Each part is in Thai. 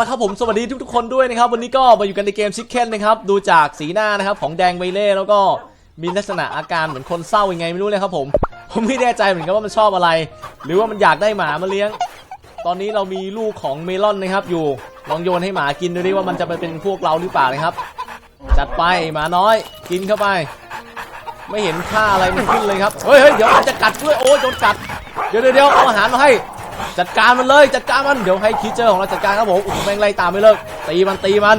ละครับผมสวัสดีทุกๆคนด้วยนะครับ วันนี้ก็มาอยู่กันในเกมชิคเก้นนะครับ ดูจากสีหน้านะครับของแดงไวเล่แล้วก็มีลักษณะอาการเหมือนคนเศร้ายังไงไม่รู้เลยครับผม ผมไม่แน่ใจเหมือนกันว่ามันชอบอะไร หรือว่ามันอยากได้หมามาเลี้ยง ตอนนี้เรามีลูกของเมลอนนะครับ อยู่ลองโยนให้หมากินดูดิว่ามันจะไปเป็นพวกเราหรือเปล่านะครับ จัดไปหมาน้อย กินเข้าไป ไม่เห็นค่าอะไรมันขึ้นเลยครับเฮ้ยเฮ้ยเดี๋ยวมันจะกัดด้วยโอ้ยโดนกัดเดี๋ยวเดี๋ยวเอาอาหารมาให้ จัดการมันเลยจัดการมันเดี๋ยวให้คีเจอร์ของเราจัดการครับผมโอ้แมงไล่ตามไม่เลิกตีมันตีมัน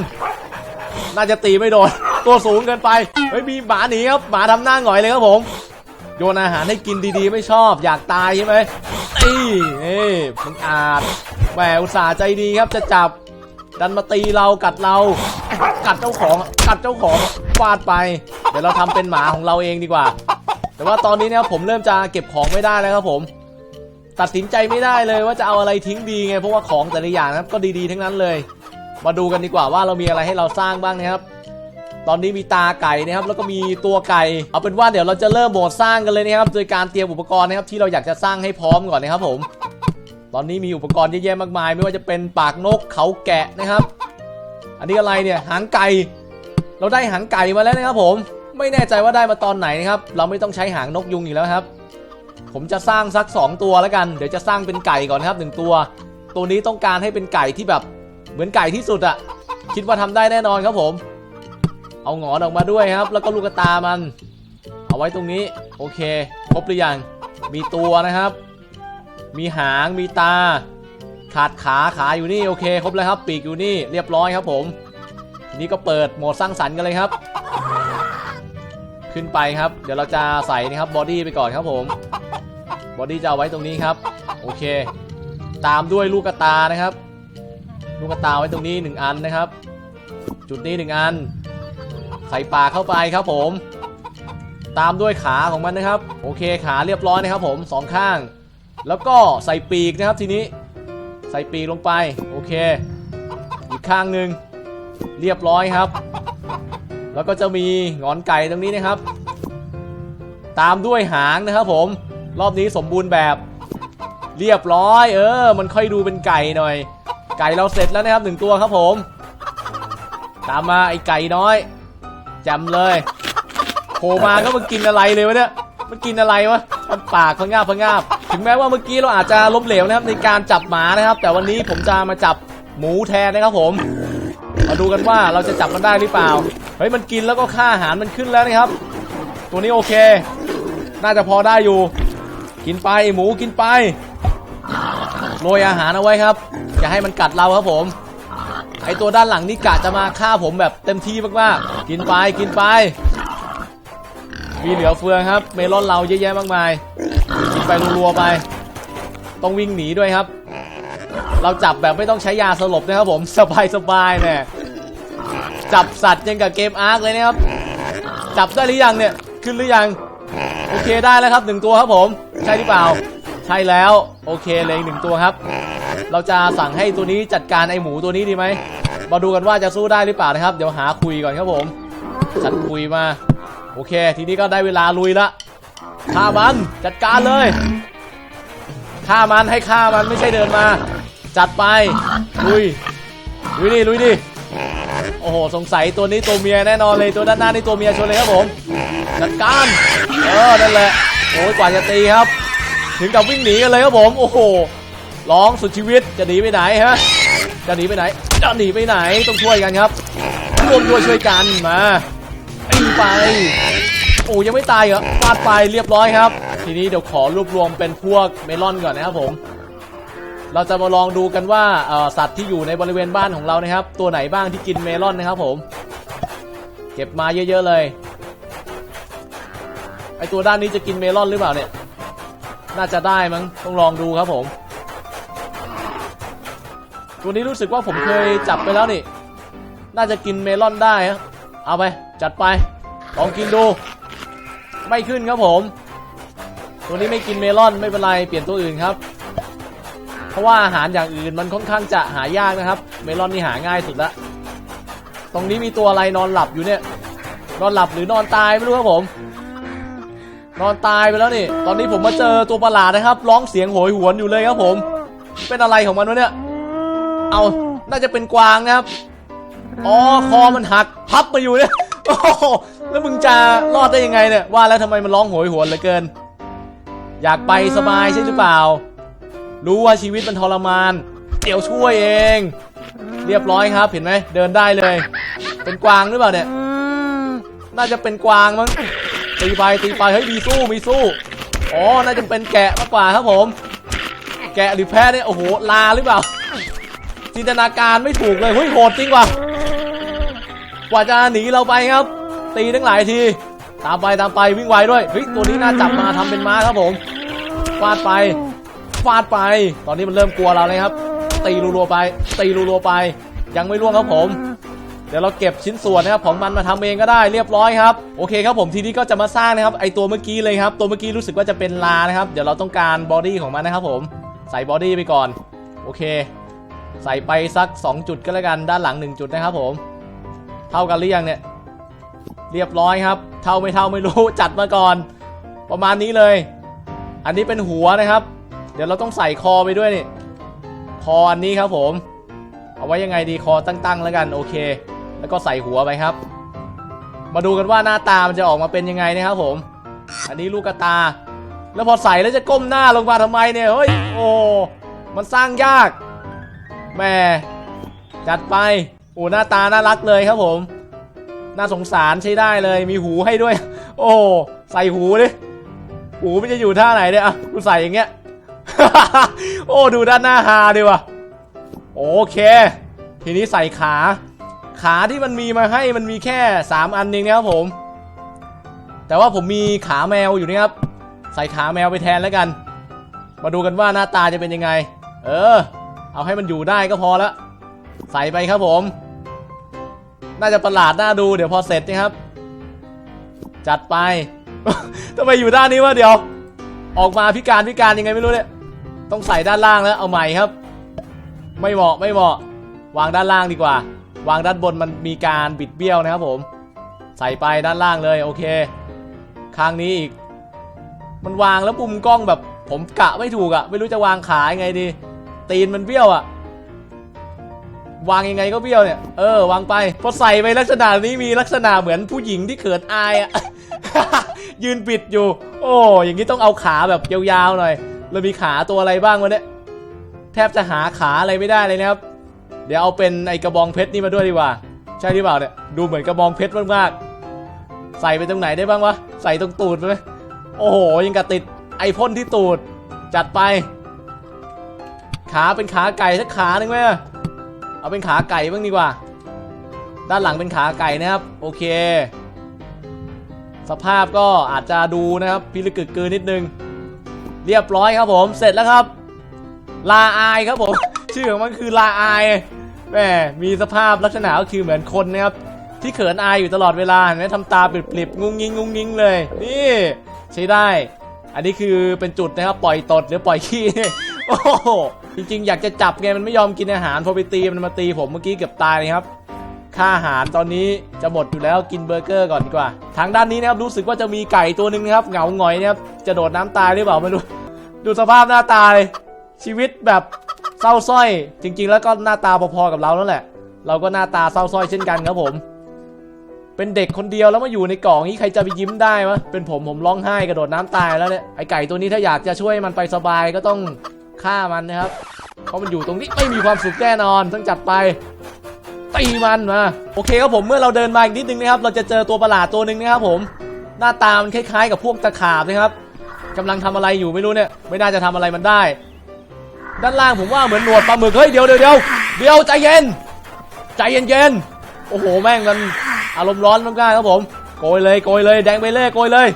น่าจะตีไม่โดนตัวสูงเกินไปเฮ้ยมีหมาหนีครับหมาทำหน้าหงอยเลยครับผมโยนอาหารให้กินดีๆ ไม่ชอบ อยากตายใช่ไหมตีนี่มึงอาจแหมอุตส่าห์ใจดีครับจะจับดันมาตีเรากัดเรา กัดเจ้าของกัดเจ้าของฟาดไป เดี๋ยวเราทำเป็นหมาของเราเองดีกว่า แต่ว่าตอนนี้เนี่ยผมเริ่มจะเก็บของไม่ได้แล้วครับผม ตัดสินใจไม่ได้เลยว่าจะเอาอะไรทิ้งดีไงเพราะว่าของแต่ละอย่างนะครับก็ดีๆทั้งนั้นเลย มาดูกันดีกว่าว่าเรามีอะไรให้เราสร้างบ้างนะครับตอนนี้มีตาไก่นะครับแล้วก็มีตัวไก่เอาเป็นว่าเดี๋ยวเราจะเริ่มโหมดสร้างกันเลยนะครับโดยการเตรียมอุปกรณ์นะครับที่เราอยากจะสร้างให้พร้อมก่อนนะครับผม ตอนนี้มีอุปกรณ์เยอะแยะมากมาย ไม่ว่าจะเป็นปากนกเขาแกะนะครับ อันนี้อะไรเนี่ยหางไก่ เราได้หางไก่มาแล้วนะครับผม ไม่แน่ใจว่าได้มาตอนไหนนะครับ เราไม่ต้องใช้หางนกยุงอีกแล้วครับ ผมจะสร้างสัก 2 ตัวแล้วกัน เดี๋ยวจะสร้างเป็นไก่ก่อนนะครับหนึ่งตัว ตัวนี้ต้องการให้เป็นไก่ที่แบบเหมือนไก่ที่สุดอะคิดว่าทำได้แน่นอนครับผม เอาหงอนออกมาด้วยครับ แล้วก็ลูกตามัน เอาไว้ตรงนี้ โอเค ครบหรือยัง มีตัวนะครับ มีหาง มีตา ขาดขา ขาอยู่นี่ โอเค ครบแล้วครับ ปีกอยู่นี่ เรียบร้อยครับผม ทีนี้ก็เปิดโหมดสร้างสรรค์กันเลยครับ ขึ้นไปครับ เดี๋ยวเราจะใส่นะครับ บอดี้ไปก่อนครับผม บอดี้จะเอาไว้ตรงนี้ครับ โอเค ตามด้วยลูกกระตานะครับ ลูกกระตาไว้ตรงนี้หนึ่งอันนะครับ จุดนี้หนึ่งอัน ใส่ปากเข้าไปครับผม ตามด้วยขาของมันนะครับ โอเคขาเรียบร้อยนะครับผมสองข้าง แล้วก็ใส่ปีกนะครับทีนี้ ใส่ปีกลงไป โอเค อีกข้างหนึ่งเรียบร้อยครับ แล้วก็จะมีงอนไก่ตรงนี้นะครับ ตามด้วยหางนะครับผม รอบนี้สมบูรณ์แบบ เรียบร้อย เออ มันค่อยดูเป็นไก่หน่อย ไก่เราเสร็จแล้วนะครับหนึ่งตัวครับผม ตามมาไอไก่น้อยจำเลยโผล่มาก็มันกินอะไรเลยวะเนี่ยมันกินอะไรวะทำปากพะงาบพะงาบถึงแม้ว่าเมื่อกี้เราอาจจะล้มเหลวนะครับในการจับหมานะครับ แต่วันนี้ผมจะมาจับหมูแทนนะครับผม มาดูกันว่าเราจะจับมันได้หรือเปล่าเฮ้ยมันกินแล้วก็ค่าอาหารมันขึ้นแล้วนะครับ ตัวนี้โอเค น่าจะพอได้อยู่ กินไปหมูกินไปโรยอาหารเอาไว้ครับ อย่าให้มันกัดเราครับผม ไอตัวด้านหลังนี่กะจะมาฆ่าผมแบบเต็มที่มากๆ กินไปกินไป มีเหลือเฟือครับ เมลอนเราเยอะแยะมากมาย กินไปรัวๆไป ต้องวิ่งหนีด้วยครับ เราจับแบบไม่ต้องใช้ยาสลบนะครับผมสบายๆเนี่ยจับสัตว์ยังกับเกมอาร์คเลยนะครับ จับได้หรือยังเนี่ย ขึ้นหรือยัง โอเคได้แล้วครับหนึ่งตัวครับผม ใช่หรือเปล่า ใช่แล้ว โอเคเลยหนึ่งตัวครับ เราจะสั่งให้ตัวนี้จัดการไอหมูตัวนี้ดีไหมมาดูกันว่าจะสู้ได้หรือเปล่านะครับ เดี๋ยวหาคุยก่อนครับผมจัดคุยมา โอเค ทีนี้ก็ได้เวลาลุยละฆ่ามันจัดการเลยฆ่ามันให้ฆ่ามันไม่ใช่เดินมา จัดไปลุยลุยดิลุยดิโอ้โห สงสัยตัวนี้ตัวเมียแน่นอนเลย ตัวด้านหน้านี่ตัวเมียชนเลยครับผม จัดการ เออนั่นแหละโอ้ยกว่าจะตีครับ ถึงกับวิ่งหนีกันเลยครับผมโอ้โหร้องสุดชีวิตจะหนีไปไหนฮะจะหนีไปไหนจะหนีไปไหนต้องช่วยกันครับร่วมด้วยช่วยกันมาตีไปโอ้ยังไม่ตายเหรอฟาดไปเรียบร้อยครับ ทีนี้เดี๋ยวขอรวบรวมเป็นพวกเมลอนก่อนนะครับผม เราจะมาลองดูกันว่าสัตว์ที่อยู่ในบริเวณบ้านของเรานะครับ ตัวไหนบ้างที่กินเมลอนนะครับผม เก็บมาเยอะ ๆ เลย ไอตัวด้านนี้จะกินเมลอนหรือเปล่าเนี่ย น่าจะได้มั้ง ต้องลองดูครับผม ตัวนี้รู้สึกว่าผมเคยจับไปแล้วนี่ น่าจะกินเมลอนได้ฮะเอาไป จัดไป ลองกินดู ไม่ขึ้นครับผม ตัวนี้ไม่กินเมลอนไม่เป็นไร เปลี่ยนตัวอื่นครับ เพราะว่าอาหารอย่างอื่นมันค่อนข้างจะหายากนะครับ เมลอนนี่หาง่ายสุดละ ตรงนี้มีตัวอะไรนอนหลับอยู่เนี่ย นอนหลับหรือนอนตายไม่รู้ครับผม นอนตายไปแล้วนี่ ตอนนี้ผมมาเจอตัวประหลาดนะครับ ร้องเสียงโหยหวนอยู่เลยครับผม เป็นอะไรของมันวะเนี่ย เอาน่าจะเป็นกวางนะครับ อ๋อ คอมันหัก พับมาอยู่เนี่ยโอ้แล้วมึงจะรอดได้ยังไงเนี่ย ว่าแล้วทำไมมันร้องโหยหวนเหลือเกิน อยากไปสบายใช่หรือเปล่า รู้ว่าชีวิตมันทรมาน เดี๋ยวช่วยเอง เรียบร้อยครับ เห็นไหม เดินได้เลย เป็นกวางหรือเปล่าเนี่ย น่าจะเป็นกวางมั้ง ตีไปตีไปเฮ้ยมีสู้มีสู้อ๋อน่าจะเป็นแกะมากกว่าครับผม แกะหรือแพะเนี่ยโอ้โหลาหรือเปล่า จินตนาการไม่ถูกเลยเฮ้ยโหดจริงว่ะกว่าจะหนีเราไปครับ ตีทั้งหลายที ตามไปตามไปวิ่งไวด้วยเฮ้ยตัวนี้น่าจับมาทำเป็นม้าครับผมฟาดไปฟาดไป ตอนนี้มันเริ่มกลัวเราเลยครับ ตีรัวๆไป ตีรัวๆไป ยังไม่ร่วงครับผม เดี๋ยวเราเก็บชิ้นส่วนนะครับของมันมาทำเองก็ได้เรียบร้อยครับโอเคครับผมทีนี้ก็จะมาสร้างนะครับไอตัวเมื่อกี้เลยครับตัวเมื่อกี้รู้สึกว่าจะเป็นลานะครับเดี๋ยวเราต้องการบอดี้ของมันนะครับผมใส่บอดี้ไปก่อนโอเค ใส่ไปสัก 2 จุดก็แล้วกันด้านหลัง 1 จุดนะครับผม เท่ากันหรือยังเนี่ยเรียบร้อยครับ เท่าไม่เท่าไม่รู้จัดมาก่อน ประมาณนี้เลย อันนี้เป็นหัวนะครับ เดี๋ยวเราต้องใส่คอไปด้วยนี่คออันนี้ครับผม เอาไว้ยังไงดีคอตั้งๆแล้วกันโอเค แล้วก็ใส่หัวไปครับ มาดูกันว่าหน้าตามันจะออกมาเป็นยังไงนะครับผม อันนี้ลูกตา แล้วพอใส่แล้วจะก้มหน้าลงมาทำไมเนี่ยเฮ้ยโอ้มันสร้างยากแหม่จัดไปโอ้หน้าตาน่ารักเลยครับผม น่าสงสารใช้ได้เลยมีหูให้ด้วย โอ้ใส่หูดิหูมันจะอยู่ท่าไหนเนี่ยอะกูใส่อย่างเงี้ยโอ้ดูด้านหน้าฮาดีว่ะโอเค ทีนี้ใส่ขา ขาที่มันมีมาให้มันมีแค่ 3 อันเองนะครับผม แต่ว่าผมมีขาแมวอยู่นะครับ ใส่ขาแมวไปแทนแล้วกัน มาดูกันว่าหน้าตาจะเป็นยังไง เออ เอาให้มันอยู่ได้ก็พอแล้วใส่ไปครับผม น่าจะประหลาดน่าดูเดี๋ยวพอเสร็จนะครับ จัดไปทำไมอยู่ด้านนี้วะเดี๋ยว ออกมาพิการพิการยังไงไม่รู้เนี่ย ต้องใส่ด้านล่างแล้วเอาใหม่ครับ ไม่เหมาะไม่เหมาะ วางด้านล่างดีกว่า วางด้านบนมันมีการบิดเบี้ยวนะครับผม ใส่ไปด้านล่างเลยโอเคข้างนี้อีก มันวางแล้วปุ่มกล้องแบบ ผมกะไม่ถูกอะไม่รู้จะวางขายังไงดี ตีนมันเบี้ยวอะวางยังไงก็เบี้ยวเนี่ย เออ วางไป พอใส่ไปลักษณะนี้มีลักษณะเหมือนผู้หญิงที่เขินอายอะยืนปิดอยู่ โอ้อย่างนี้ต้องเอาขาแบบยาวๆหน่อย แล้วมีขาตัวอะไรบ้างวะเนี่ย แทบจะหาขาอะไรไม่ได้เลยนะครับ ดี๋ยวเอาเป็นไอกระบองเพชรนี่มาด้วยดีกว่า ใช่หรือเปล่าเนี่ยดูเหมือนกระบองเพชรมากๆใส่ไปตรงไหนได้บ้างวะใส่ตรงตูดไหมโอ้โหยังกับติดไอพ่นที่ตูดจัดไป ขาเป็นขาไก่สักขาหนึ่งไหมเอาเป็นขาไก่บ้างดีกว่า ด้านหลังเป็นขาไก่นะครับ โอเค สภาพก็อาจจะดูนะครับพิลึกกึกกือนิดนึง เรียบร้อยครับผมเสร็จแล้วครับ ลาอายครับผม ชื่อของมันคือลาอาย แหมมีสภาพลักษณะก็คือเหมือนคนนะครับ ที่เขินอายอยู่ตลอดเวลาเห็นไหมทำตาปริบๆงุ้งยิงงุ้งยิงเลย นี่ใช้ได้ อันนี้คือเป็นจุดนะครับปล่อยตดหรือปล่อยขี้โอ้โหจริงๆ อยากจะจับไงมันไม่ยอมกินอาหารพอไปตีมันมาตีผมเมื่อกี้เกือบตายเลยครับค่าอาหารตอนนี้จะหมดอยู่แล้วกินเบอร์เกอร์ก่อนดีกว่า ทางด้านนี้นะครับรู้สึกว่าจะมีไก่ตัวหนึ่งนะครับเหงาหงอยนะครับจะโดดน้ำตายหรือเปล่าไม่รู้ ดูสภาพหน้าตาเลยชีวิตแบบ เศร้าสร้อย จริง ๆ แล้วก็หน้าตาพอๆกับเราแล้วแหละ เราก็หน้าตาเศร้าสร้อยเช่นกันครับผม เป็นเด็กคนเดียวแล้วมาอยู่ในกล่องนี้ใครจะไปยิ้มได้วะเป็นผมผมร้องไห้กระโดดน้ำตายแล้วเนี่ยไอไก่ตัวนี้ถ้าอยากจะช่วยมันไปสบายก็ต้องฆ่ามันนะครับ เพราะมันอยู่ตรงนี้ไม่มีความสุขแน่นอนต้องจัดไปตีมันมาโอเคครับผมเมื่อเราเดินมาอีกนิดนึงนะครับ เราจะเจอตัวประหลาดตัวหนึ่งนะครับผม หน้าตามันคล้ายๆ กับพวกตะขาบนะครับกำลังทำอะไรอยู่ไม่รู้เนี่ย ไม่น่าจะทำอะไรมันได้ ด้านล่างผมว่าเหมือนหนวดปลาหมึกเฮ้ยเดี๋ยวเดี๋ยวเดี๋ยวเดี๋ยวใจเย็น ใจเย็นเย็นๆโอ้โหแม่งมันอารมณ์ร้อนมากๆครับผมโกยเลยโกยเลยแดงไปเลยโกยเลย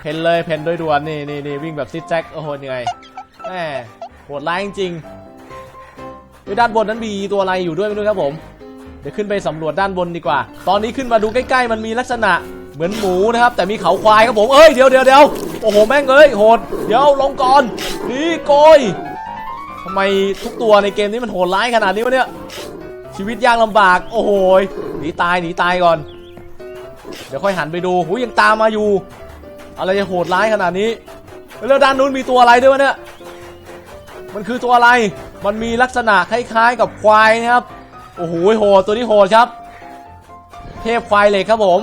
เพนเลยเพนโดยด่วนนี่นี่นี่วิ่งแบบซิดแจ็คโอ้โหเหนื่อยแหมโหดร้ายจริงๆด้วยด้านบนนั้นมีตัวอะไรอยู่ด้วยไม่รู้ครับผมเดี๋ยวขึ้นไปสำรวจด้านบนดีกว่า ตอนนี้ขึ้นมาดูใกล้ๆ มันมีลักษณะเหมือนหมูนะครับ แต่มีเขาควายครับผม เอ้ยเดี๋ยวเดี๋ยวเดี๋ยวโอ้โหแม่งเอ้ยโหด เดี๋ยวลงก่อนนี่โกย ทำไมทุกตัวในเกมนี้มันโหดร้ายขนาดนี้วะเนี่ย ชีวิตยากลำบาก โอ้โหหนีตายหนีตายก่อน เดี๋ยวค่อยหันไปดูหูยังตามมาอยู่ อะไรจะโหดร้ายขนาดนี้ แล้วด้านนู้นมีตัวอะไรด้วยวะเนี่ย มันคือตัวอะไร มันมีลักษณะคล้ายๆ กับควายนะครับ โอ้โหโหดตัวนี้โหดครับ เทพควายเหล็กครับผม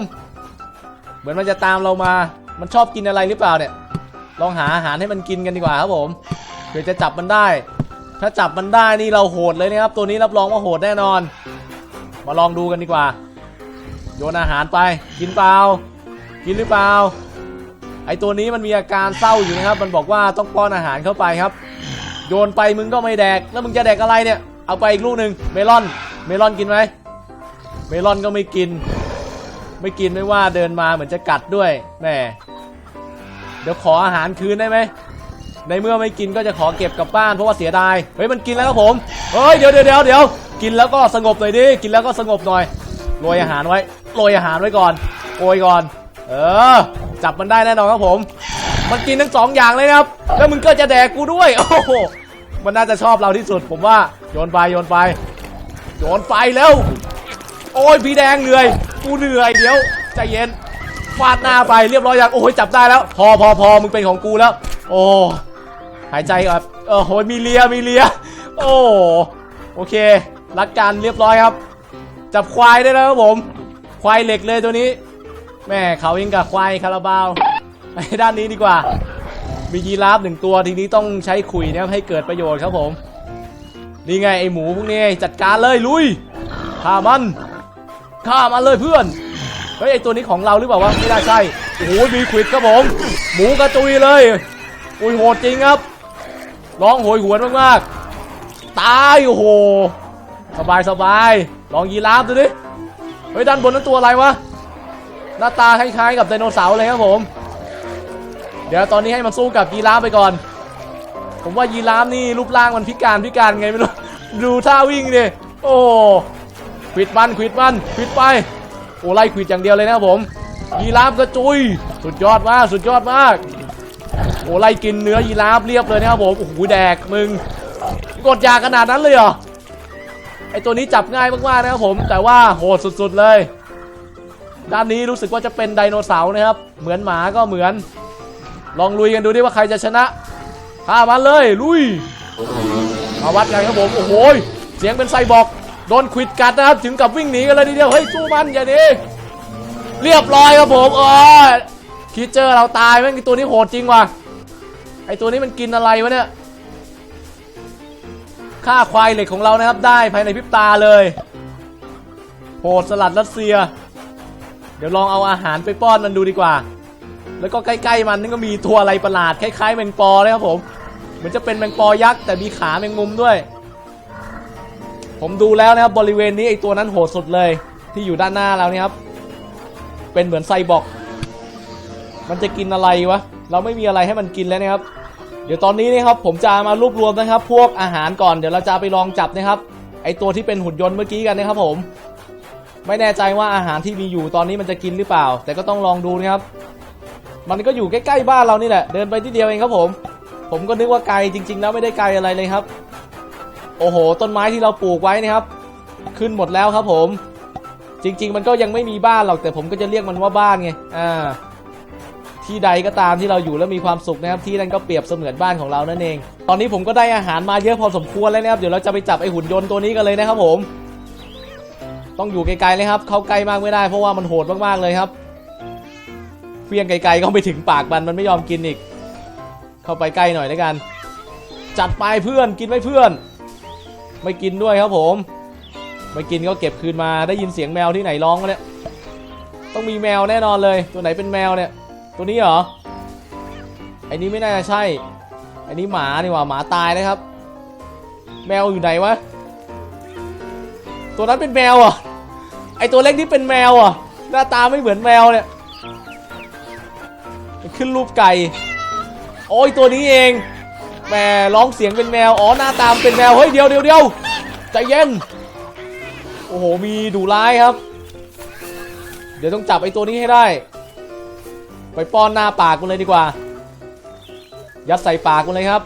เหมือนมันจะตามเรามา มันชอบกินอะไรหรือเปล่าเนี่ย ลองหาอาหารให้มันกินกันดีกว่าครับผม เผื่อจะจับมันได้ ถ้าจับมันได้นี่เราโหดเลยนะครับ ตัวนี้รับรองว่าโหดแน่นอน มาลองดูกันดีกว่า โยนอาหารไป กินเปล่า กินหรือเปล่า ไอตัวนี้มันมีอาการเศร้าอยู่นะครับ มันบอกว่าต้องป้อนอาหารเข้าไปครับ โยนไปมึงก็ไม่แดก แล้วมึงจะแดกอะไรเนี่ย เอาไปอีกลูกหนึ่งเมลอน เมลอนกินไหม เมลอนก็ไม่กิน ไม่กินไม่ว่าเดินมาเหมือนจะกัดด้วย แหม เดี๋ยวขออาหารคืนได้ไหม ในเมื่อไม่กินก็จะขอเก็บกลับบ้านเพราะว่าเสียดาย เฮ้ยมันกินแล้วครับผม เฮ้ยเดี๋ยวเดี๋ยวเดี๋ยวเดี๋ยว กินแล้วก็สงบหน่อยดิ กินแล้วก็สงบหน่อย โรยอาหารไว้ โรยอาหารไว้ก่อนโรยก่อน เออ จับมันได้แน่นอนครับผม มันกินทั้งสองอย่างเลยครับ แล้วมึงก็จะแดกกูด้วย โอ้โห มันน่าจะชอบเราที่สุด ผมว่า โยนไปโยนไป โยนไปแล้ว โอ้ยพี่แดงเหนื่อย กูเหนื่อยเดี๋ยวใจเย็นฟาดหน้าไปเรียบร้อยอยังโอ้ยจับได้แล้ว พอพอพอมึงเป็นของกูแล้ว โอ้ หายใจครับเออโหมีเลียมีเลีย โอ้โอเค รักกันเรียบร้อยครับ จับควายได้แล้วครับผม ควายเหล็กเลยตัวนี้ แม่เขายังกับควายคาราบาวไปด้านนี้ดีกว่า มียีราฟหนึ่งตัวทีนี้ต้องใช้ขุยนะครับให้เกิดประโยชน์ครับผม นี่ไงไอหมูพวกนี้จัดการเลยลุยฆ่ามันฆ่ามันเลยเพื่อนเฮ้ยไอตัวนี้ของเราหรือเปล่าวะไม่ได้ใช่โอ้โหมีขวิดครับผม หมูกระจุยเลย อุ้ยโหดจริงครับ ร้องโหยหวนมากๆ ตายโอ้โห สบายสบายลองยีราฟดูดิ เฮ้ยด้านบนนั้นตัวอะไรวะ หน้าตาคล้ายๆกับไดโนเสาร์เลยครับผม เดี๋ยวตอนนี้ให้มันสู้กับยีราฟไปก่อน ผมว่ายีราฟนี่รูปร่างมันพิการพิการไงไม่รู้ ดูท่าวิ่งดิโอ้ขวิดมันขวิดมันขวิดไป โอ้ไล่ขวิดอย่างเดียวเลยนะครับผมยีราฟกระจุย สุดยอดมาก สุดยอดมาก โอ้ไล่กินเนื้อยีราฟเรียบเลยนะครับผมโอ้โหแดกมึงกดยาขนาดนั้นเลยเหรอไอตัวนี้จับง่ายมากๆนะครับผม แต่ว่าโหดสุดๆเลย ด้านนี้รู้สึกว่าจะเป็นไดโนเสาร์นะครับ เหมือนหมาก็เหมือน ลองลุยกันดูดิว่าใครจะชนะฆ่ามันเลยลุยมาวัดกันครับผมโอ้โหเสียงเป็นไซบอร์กโดนควิดกัดนะครับถึงกับวิ่งหนีกันเลยทีเดียวเฮ้ยสู้มันอย่าหนีเรียบร้อยครับผมอ๋อคิดเจอเราตายแม่งตัวนี้โหดจริงว่ะ ไอตัวนี้มันกินอะไรวะเนี่ยฆ่าควายเหล็กของเรานะครับได้ภายในพริบตาเลยโหดสลัดรัสเซีย เดี๋ยวลองเอาอาหารไปป้อนมันดูดีกว่า แล้วก็ใกล้ๆมันนี่ก็มีตัวอะไรประหลาดคล้ายๆแมงปอเลยครับผมเหมือนจะเป็นแมงปอยักษ์แต่มีขาแมงมุมด้วย ผมดูแล้วนะครับบริเวณนี้ไอตัวนั้นโหดสุดเลยที่อยู่ด้านหน้าเราเนี่ยครับ เป็นเหมือนไซบอร์กมันจะกินอะไรวะ เราไม่มีอะไรให้มันกินแล้วนะครับ เดี๋ยวตอนนี้นะครับผมจะมารวบรวมนะครับ พวกอาหารก่อนเดี๋ยวเราจะไปลองจับนะครับ ไอตัวที่เป็นหุ่นยนต์เมื่อกี้กันนะครับ ผม ไม่แน่ใจว่าอาหารที่มีอยู่ตอนนี้มันจะกินหรือเปล่า แต่ก็ต้องลองดูนะครับ มันก็อยู่ใกล้ๆบ้านเรานี่แหละเดินไปที่เดียวเองครับผม ผมก็นึกว่าไกลจริง ๆ แล้วไม่ได้ไกลอะไรเลยครับ โอ้โห ต้นไม้ที่เราปลูกไว้นะครับ ขึ้นหมดแล้วครับผม จริง ๆ มันก็ยังไม่มีบ้านหรอกแต่ผมก็จะเรียกมันว่าบ้านไงอ่า ที่ใดก็ตามที่เราอยู่แล้วมีความสุขนะครับที่นั่นก็เปรียบเสมือนบ้านของเรานั่นเอง ตอนนี้ผมก็ได้อาหารมาเยอะพอสมควรแล้วนะครับเดี๋ยวเราจะไปจับไอหุ่นยนต์ตัวนี้กันเลยนะครับผม ต้องอยู่ไกลๆเลยครับ เข้าใกล้มากไม่ได้เพราะว่ามันโหดมากๆเลยครับเฟี้ยงไกลๆก็ไม่ถึงปากมันมันไม่ยอมกินอีก เข้าไปใกล้หน่อยแล้วกัน จัดไปเพื่อนกินไหมเพื่อน ไม่กินด้วยครับผม ไม่กินก็เก็บคืนมาได้ยินเสียงแมวที่ไหนร้องเนี่ยต้องมีแมวแน่นอนเลย ตัวไหนเป็นแมวเนี่ย ตัวนี้เหรอไอ้นี้ไม่น่าจะใช่ไอ้นี้หมานี่ว่าหมาตายนะครับ แมวอยู่ไหนวะตัวนั้นเป็นแมวอะไอตัวเล็กที่เป็นแมวอะหน้าตาไม่เหมือนแมวเนี่ยขึ้นรูปไก่โอ้ยตัวนี้เองแหมร้องเสียงเป็นแมวอ๋อหน้าตามเป็นแมวเฮ้ยเดียวเดียวเดียวใจเย็นโอ้โหมีดุร้ายครับ เดี๋ยวต้องจับไอ้ตัวนี้ให้ได้ ไปป้อนหน้าปากกูเลยดีกว่า ยัดใส่ปากกูเลยครับ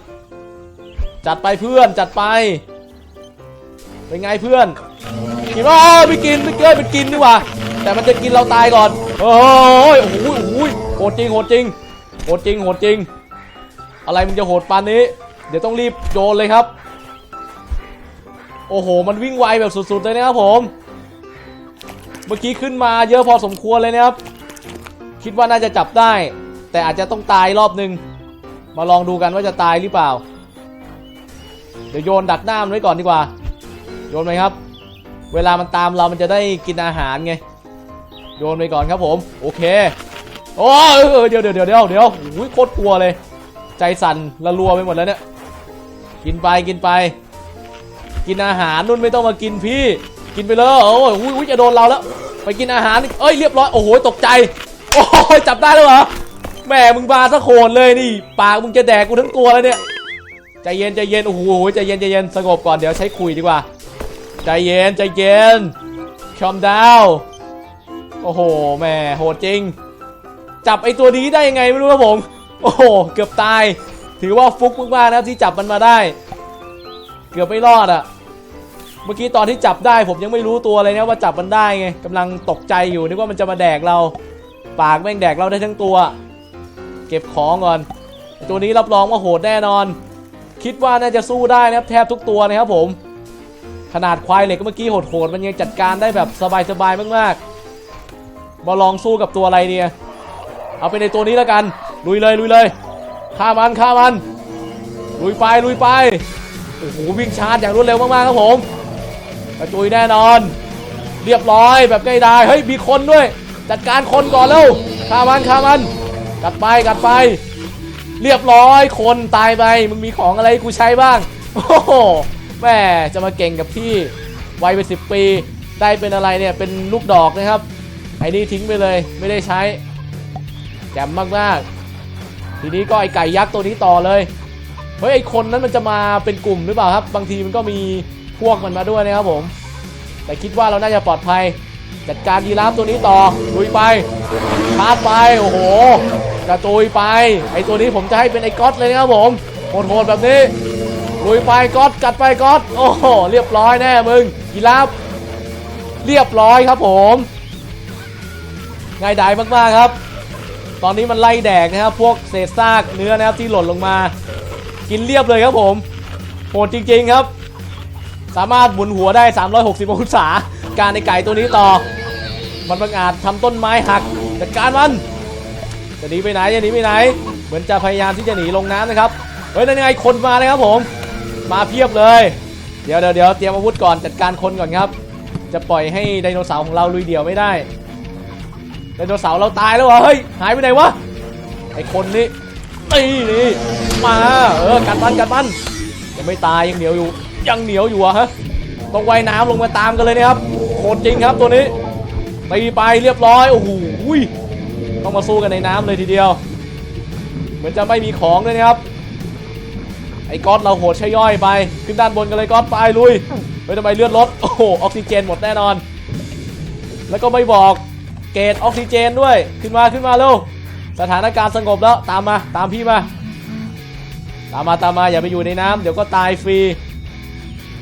จัดไปเพื่อนจัดไป เป็นไงเพื่อนกินว่าไม่กินไม่เกินมันกินดีกว่า แต่มันจะกินเราตายก่อนโอ้ยโอ้โหโอ้โหโหดจริงโหดจริงโหดจริงโหดจริง อะไรมึงจะโหดปานนี้ เดี๋ยวต้องรีบโยนเลยครับ โอ้โห มันวิ่งไวแบบสุดๆเลยนะครับผม เมื่อกี้ขึ้นมาเยอะพอสมควรเลยนะครับ คิดว่าน่าจะจับได้ แต่อาจจะต้องตายรอบนึง มาลองดูกันว่าจะตายหรือเปล่า เดี๋ยวโยนดักหน้ามันไว้ก่อนดีกว่า โยนไหมครับ เวลามันตามเรามันจะได้กินอาหารไง โยนไปก่อนครับผม โอเคโอ้ยเออเดี๋ยวเดี๋ยวเดี๋ยวเดี๋ยวเดี๋ยวโอ้ยโคตรกลัวเลย ใจสั่นละรัวไปหมดแล้วเนี่ย กินไปกินไป กินอาหารนุ่นไม่ต้องมากินพี่ กินไปเลยโอ้ยอุ้ยอุ้ยจะโดนเราแล้ว ไปกินอาหาร เอ้ยเรียบร้อย โอ้โหตกใจ อ้ยจับได้แล้วเหรอแหมมึงบาสะโขนเลยนี่ ปากมึงจะแดกกูทั้งตัวแล้วเนี่ยใจเย็นใจเย็นโอ้โหใจเย็นใจเย็นสงบก่อนเดี๋ยวใช้คุยดีกว่าใจเย็นใจเย็นชอมดาวโอ้โหแหมโหดจริง จับไอตัวนี้ได้ยังไงไม่รู้ครับผม โอ้โหเกือบตาย ถือว่าฟุกมากๆนะครับที่จับมันมาได้ เกือบไม่รอดอะเมื่อกี้ตอนที่จับได้ผมยังไม่รู้ตัวเลยนะว่าจับมันได้ไงกำลังตกใจอยู่นึกว่ามันจะมาแดกเรา ปากแม่งแดกเราได้ทั้งตัว เก็บของก่อนตัวนี้รับรองว่าโหดแน่นอน คิดว่าน่าจะสู้ได้นะครับแทบทุกตัวนะครับผม ขนาดควายเหล็กเมื่อกี้โหดๆมันยังจัดการได้แบบสบายๆมากๆมาลองสู้กับตัวอะไรเนี่ยเอาไปในตัวนี้แล้วกันลุยเลยลุยเลยฆ่ามันฆ่ามันลุยไปลุยไปโอ้โหวิ่งชาร์จอย่างรวดเร็วมากๆครับผมกระจุยแน่นอน เรียบร้อยแบบใกล้ได้เฮ้ยมีคนด้วย จัดการคนก่อนเร็วฆ่ามันฆ่ามัน กัดไปกัดไป เรียบร้อยคนตายไป มึงมีของอะไรกูใช้บ้าง โอ้โหแม่จะมาเก่งกับพี่วัยไปสิบปี ได้เป็นอะไรเนี่ย เป็นลูกดอกนะครับ ไอ้นี่ทิ้งไปเลย ไม่ได้ใช้ แจ่มมากๆ ทีนี้ก็ไอไก่ยักษ์ตัวนี้ต่อเลย เฮ้ยไอคนนั้นมันจะมาเป็นกลุ่มหรือเปล่าครับ บางทีมันก็มีพวกมันมาด้วยนะครับผม แต่คิดว่าเราน่าจะปลอดภัย จัดการยีราฟตัวนี้ต่อลุยไปชาร์จไป โอ้โหกระตุยไป ไอตัวนี้ผมจะให้เป็นไอก๊อตเลยนะครับผมโหดๆแบบนี้ลุยไปก๊อตกัดไปก๊อตโอ้โหเรียบร้อยแน่มึงยีราฟเรียบร้อยครับผมง่ายดายมากๆครับ ตอนนี้มันไล่แดกนะครับ พวกเศษซากเนื้อนะครับที่หล่นลงมา กินเรียบเลยครับผมโหดจริงๆครับ สามารถหมุนหัวได้ 360 องศา การในไก่ตัวนี้ต่อ มันบังอาจทำต้นไม้หักจัดการมันจะหนีไปไหนจะหนีไปไหน เหมือนจะพยายามที่จะหนีลงน้ำนะครับเฮ้ยนั่นไงคนมาเลยครับผม มาเพียบเลย เดี๋ยวเดี๋ยวเดี๋ยวเตรียมอาวุธก่อนจัดการคนก่อนครับ จะปล่อยให้ไดโนเสาร์ของเราลุยเดี่ยวไม่ได้ไดโนเสาร์เราตายแล้วเหรอเฮ้ยหายไปไหนวะไอคนนี้นี่นี่มาเออกัดมันกัดมันยังไม่ตายยังเหนียวอยู่ยังเหนียวอยู่อะฮะต้องว่ายน้ำลงมาตามกันเลยนะครับ โคตรจริงครับตัวนี้ตีไปเรียบร้อยโอ้โหยต้องมาสู้กันในน้ำเลยทีเดียว เหมือนจะไม่มีของเลยนะครับ ไอ้ก๊อตเราโหดใช่ย่อยไป ขึ้นด้านบนกันเลยก๊อตไปลุยเฮ้ยทำไมเลือดลดโอ้โหออกซิเจนหมดแน่นอน แล้วก็ไม่บอกเกรดออกซิเจนด้วยขึ้นมาขึ้นมาเร็วสถานการณ์สงบแล้วตามมาตามพี่มาตามมาตามมาอย่าไปอยู่ในน้ำเดี๋ยวก็ตายฟรี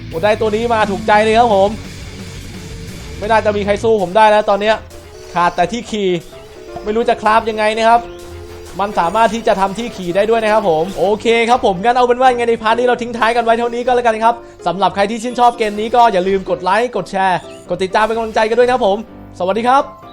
โอ้ได้ตัวนี้มาถูกใจเลยครับผม ไม่น่าจะมีใครสู้ผมได้แล้วตอนเนี้ยขาดแต่ที่ขี่ไม่รู้จะคราฟยังไงนะครับ มันสามารถที่จะทำที่ขี่ได้ด้วยนะครับผมโอเคครับผมงั้นเอาเป็นว่าไงในพาร์ทนี้เราทิ้งท้ายกันไว้เท่านี้ก็แล้วกันครับสำหรับใครที่ชื่นชอบเกมนี้ก็อย่าลืมกดไลค์กดแชร์ กดติดตามเป็นกำลังใจกันด้วยนะครับผม สวัสดีครับ